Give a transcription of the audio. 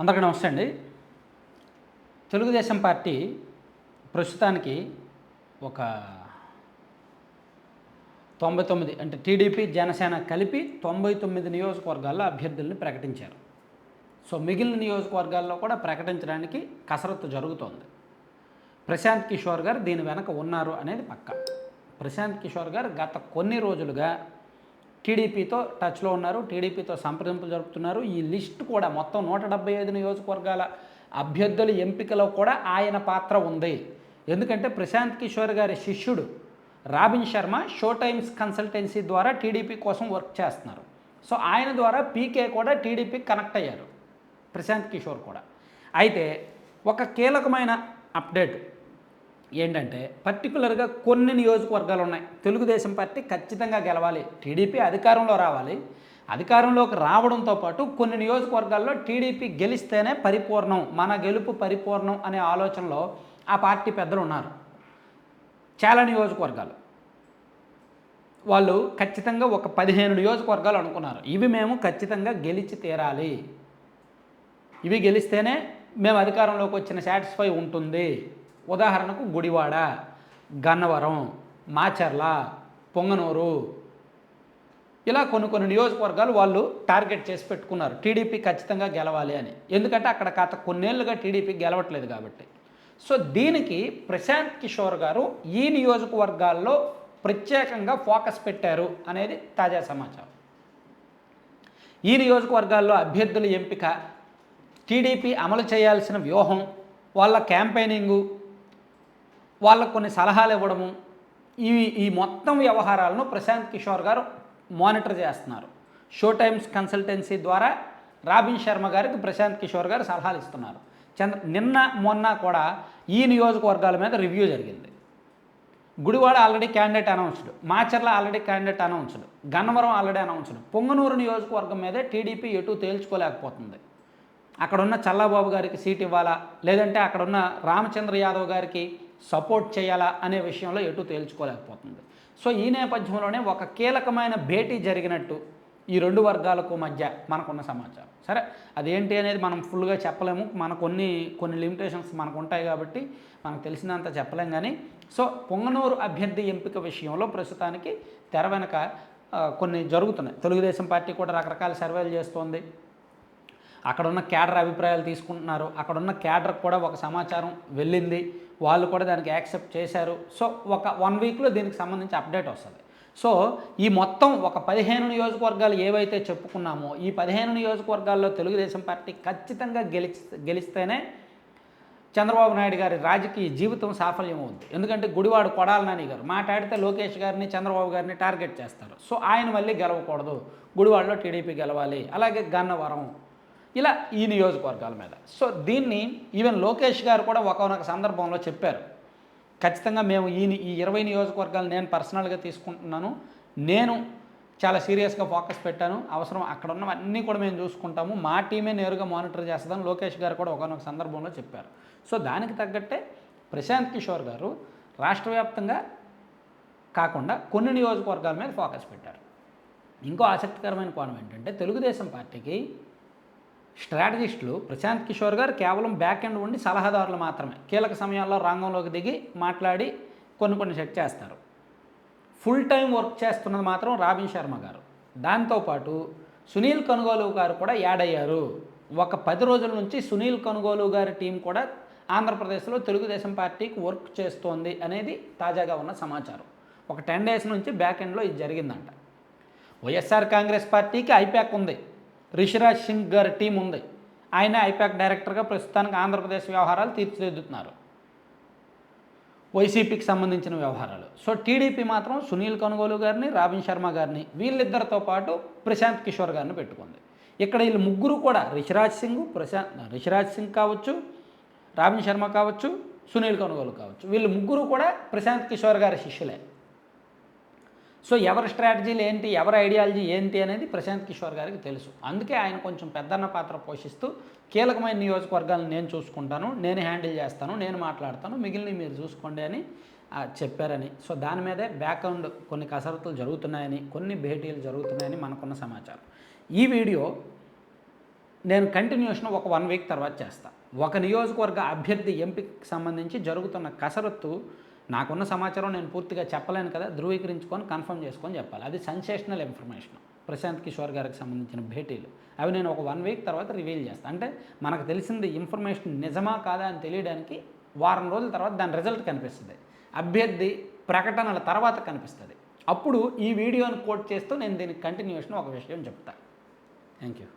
అందరికీ నమస్తే అండి. తెలుగుదేశం పార్టీ ప్రస్తుతానికి ఒక తొంభై తొమ్మిది అంటే టీడీపీ జనసేన కలిపి తొంభై తొమ్మిది నియోజకవర్గాల్లో అభ్యర్థుల్ని ప్రకటించారు. సో మిగిలిన నియోజకవర్గాల్లో కూడా ప్రకటించడానికి కసరత్తు జరుగుతోంది. ప్రశాంత్ కిషోర్ గారు దీని వెనక ఉన్నారు అనేది పక్క. ప్రశాంత్ కిషోర్ గారు గత కొన్ని రోజులుగా టీడీపీతో టచ్లో ఉన్నారు టీడీపీతో సంప్రదింపులు జరుపుతున్నారు. ఈ లిస్ట్ కూడా మొత్తం నూట డెబ్బై ఐదు నియోజకవర్గాల అభ్యర్థుల ఎంపికలో కూడా ఆయన పాత్ర ఉంది. ఎందుకంటే ప్రశాంత్ కిషోర్ గారి శిష్యుడు Robin Sharma Show Times consultancy ద్వారా టీడీపీ కోసం వర్క్ చేస్తున్నారు. సో ఆయన ద్వారా పీకే కూడా టీడీపీ కనెక్ట్ అయ్యారు. ప్రశాంత్ కిషోర్ కూడా. అయితే ఒక కీలకమైన అప్డేట్. ఏంటంటే పర్టికులర్గా కొన్ని నియోజకవర్గాలు ఉన్నాయి. తెలుగుదేశం పార్టీ ఖచ్చితంగా గెలవాలి. టీడీపీ అధికారంలో రావాలి. అధికారంలోకి రావడంతో పాటు కొన్ని నియోజకవర్గాల్లో టీడీపీ గెలిస్తేనే పరిపూర్ణం మన గెలుపు పరిపూర్ణం అనే ఆలోచనలో ఆ పార్టీ పెద్దలు ఉన్నారు. చాలా నియోజకవర్గాలు. వాళ్ళు ఖచ్చితంగా ఒక పదిహేను నియోజకవర్గాలు అనుకున్నారు. ఇవి మేము ఖచ్చితంగా గెలిచి తీరాలి. ఇవి గెలిస్తేనే మేము అధికారంలోకి వచ్చిన సాటిస్ఫై ఉంటుంది. ఉదాహరణకు గుడివాడ గన్నవరం మాచర్ల పొంగనూరు. ఇలా కొన్ని కొన్ని నియోజకవర్గాలు వాళ్ళు టార్గెట్ చేసి పెట్టుకున్నారు. టీడీపీ ఖచ్చితంగా గెలవాలి అని. ఎందుకంటే అక్కడ కాత కొన్నేళ్ళుగా టీడీపీ గెలవట్లేదు కాబట్టి. సో దీనికి ప్రశాంత్ కిషోర్ గారు ఈ నియోజకవర్గాల్లో ప్రత్యేకంగా ఫోకస్ పెట్టారు అనేది తాజా సమాచారం. ఈ నియోజకవర్గాల్లో అభ్యర్థుల ఎంపిక టీడీపీ అమలు చేయాల్సిన వ్యూహం వాళ్ళ క్యాంపెయినింగు వాళ్ళకు కొన్ని సలహాలు ఇవ్వడము ఈ ఈ మొత్తం వ్యవహారాలను ప్రశాంత్ కిషోర్ గారు మానిటర్ చేస్తున్నారు. షో టైమ్స్ కన్సల్టెన్సీ ద్వారా రాబిన్ శర్మ గారికి ప్రశాంత్ కిషోర్ గారు సలహాలు ఇస్తున్నారు. చంద్ర నిన్న మొన్న కూడా ఈ నియోజకవర్గాల మీద రివ్యూ జరిగింది. Gudivada already candidate announced Macherla already candidate announced Gannavaram already announced Punganur నియోజకవర్గం మీదే టీడీపీ ఎటు తేల్చుకోలేకపోతుంది. అక్కడున్న చల్లాబాబు గారికి సీట్ ఇవ్వాలా? లేదంటే అక్కడున్న రామచంద్ర యాదవ్ గారికి సపోర్ట్ చేయాలా అనే విషయంలో ఎటు తేల్చుకోలేకపోతుంది. సో ఈ నేపథ్యంలోనే ఒక కీలకమైన భేటీ జరిగినట్టు ఈ రెండు వర్గాలకు మధ్య మనకున్న సమాచారం. సరే అదేంటి అనేది మనం ఫుల్గా చెప్పలేము. మన కొన్ని కొన్ని లిమిటేషన్స్ మనకు ఉంటాయి కాబట్టి మనకు తెలిసినంత చెప్పలేం కానీ సో పొంగనూరు అభ్యర్థి ఎంపిక విషయంలో ప్రస్తుతానికి తెర వెనక కొన్ని జరుగుతున్నాయి. తెలుగుదేశం పార్టీ కూడా రకరకాల సర్వేలు చేస్తోంది. అక్కడున్న క్యాడర్ అభిప్రాయాలు తీసుకుంటున్నారు. అక్కడున్న క్యాడర్ కూడా ఒక సమాచారం వెళ్ళింది. వాళ్ళు కూడా దానికి యాక్సెప్ట్ చేశారు. సో ఒక వన్ వీక్లో దీనికి సంబంధించి అప్డేట్ వస్తుంది. సో ఈ మొత్తం ఒక పదిహేను నియోజకవర్గాలు ఏవైతే చెప్పుకున్నామో ఈ పదిహేను నియోజకవర్గాల్లో తెలుగుదేశం పార్టీ ఖచ్చితంగా గెలిచి గెలిస్తేనే చంద్రబాబు నాయుడు గారి రాజకీయ జీవితం సాఫల్యం అవుద్ది ఎందుకంటే గుడివాడు కొడాల నాని గారు మాట్లాడితే లోకేష్ గారిని చంద్రబాబు గారిని టార్గెట్ చేస్తారు. సో ఆయన మళ్ళీ గెలవకూడదు. గుడివాడలో టీడీపీ గెలవాలి. అలాగే గన్నవరం ఇలా ఈ నియోజకవర్గాల మీద. సో దీన్ని ఈవెన్ లోకేష్ గారు కూడా ఒకనొక సందర్భంలో చెప్పారు. ఖచ్చితంగా మేము ఈ ఈ ఇరవై నియోజకవర్గాలు నేను పర్సనల్గా తీసుకుంటున్నాను. నేను చాలా సీరియస్గా ఫోకస్ పెట్టాను. అవసరం అక్కడ ఉన్నవన్నీ కూడా మేము చూసుకుంటాము. మా టీమే నేరుగా మానిటర్ చేస్తాం లోకేష్ గారు కూడా ఒకనొక సందర్భంలో చెప్పారు. సో దానికి తగ్గట్టే ప్రశాంత్ కిషోర్ గారు రాష్ట్ర వ్యాప్తంగా కాకుండా కొన్ని నియోజకవర్గాల మీద ఫోకస్ పెట్టారు. ఇంకో ఆసక్తికరమైన కోణం ఏంటంటే తెలుగుదేశం పార్టీకి స్ట్రాటజిస్టులు ప్రశాంత్ కిషోర్ గారు కేవలం బ్యాక్ ఎండ్ ఉండి సలహాదారులు మాత్రమే. కీలక సమయాల్లో రంగంలోకి దిగి మాట్లాడి కొన్ని కొన్ని సెట్ చేస్తారు. ఫుల్ టైం వర్క్ చేస్తున్నది మాత్రం రాబిన్ శర్మ గారు. దాంతోపాటు సునీల్ కనుగోలు గారు కూడా యాడ్ అయ్యారు. ఒక పది రోజుల నుంచి సునీల్ కనుగోలు గారి టీం కూడా ఆంధ్రప్రదేశ్లో తెలుగుదేశం పార్టీకి వర్క్ చేస్తోంది అనేది తాజాగా ఉన్న సమాచారం. ఒక టెన్ డేస్ నుంచి బ్యాక్ ఎండ్లో ఇది జరిగిందంట. వైఎస్ఆర్ కాంగ్రెస్ పార్టీకి ఐప్యాక్ ఉంది. రిషిరాజ్ సింగ్ గారి టీం ఉంది. ఆయన ఐపాక్ డైరెక్టర్గా ప్రస్తుతానికి ఆంధ్రప్రదేశ్ వ్యవహారాలు తీర్చిదిద్దుతున్నారు. వైసీపీకి సంబంధించిన వ్యవహారాలు. సో టీడీపీ మాత్రం సునీల్ కనుగోలు గారిని రాబిన్ శర్మ గారిని వీళ్ళిద్దరితో పాటు ప్రశాంత్ కిషోర్ గారిని పెట్టుకుంది. ఇక్కడ వీళ్ళు ముగ్గురు కూడా రిషిరాజ్ సింగ్ ప్రశాంత్ రిషిరాజ్ సింగ్ కావచ్చు రాబిన్ శర్మ కావచ్చు సునీల్ కనుగోలు కావచ్చు. వీళ్ళు ముగ్గురు కూడా ప్రశాంత్ కిషోర్ గారి శిష్యులే. సో ఎవరి స్ట్రాటజీలు ఏంటి ఎవరి ఐడియాలజీ ఏంటి అనేది ప్రశాంత్ కిషోర్ గారికి తెలుసు. అందుకే ఆయన కొంచెం పెద్దన్న పాత్ర పోషిస్తూ కీలకమైన నియోజకవర్గాలను నేను చూసుకుంటాను నేను హ్యాండిల్ చేస్తాను నేను మాట్లాడతాను మిగిలిన మీరు చూసుకోండి అని చెప్పారని. సో దాని మీదే బ్యాక్గ్రౌండ్ కొన్ని కసరత్తులు జరుగుతున్నాయని కొన్ని భేటీలు జరుగుతున్నాయని మనకున్న సమాచారం. ఈ వీడియో నేను కంటిన్యూషన్ ఒక వన్ వీక్ తర్వాత చేస్తాను ఒక నియోజకవర్గ అభ్యర్థి ఎంపికకి సంబంధించి జరుగుతున్న కసరత్తు నాకున్న సమాచారం నేను పూర్తిగా చెప్పలేను కదా ధృవీకరించుకొని కన్ఫర్మ్ చేసుకొని చెప్పాలి. అది సెన్సేషనల్ ఇన్ఫర్మేషన్. ప్రశాంత్ కిషోర్ గారికి సంబంధించిన భేటీలు. అవి నేను ఒక వన్ వీక్ తర్వాత రివీల్ చేస్తాను అంటే మనకు తెలిసింది ఇన్ఫర్మేషన్ నిజమా కాదా అని తెలియడానికి వారం రోజుల తర్వాత దాని రిజల్ట్ కనిపిస్తుంది. అభ్యర్థి ప్రకటనల తర్వాత కనిపిస్తుంది. అప్పుడు ఈ వీడియోని కోట్ చేస్తూ నేను దీనికి కంటిన్యూషన్ ఒక విషయం చెప్తాను థ్యాంక్ యూ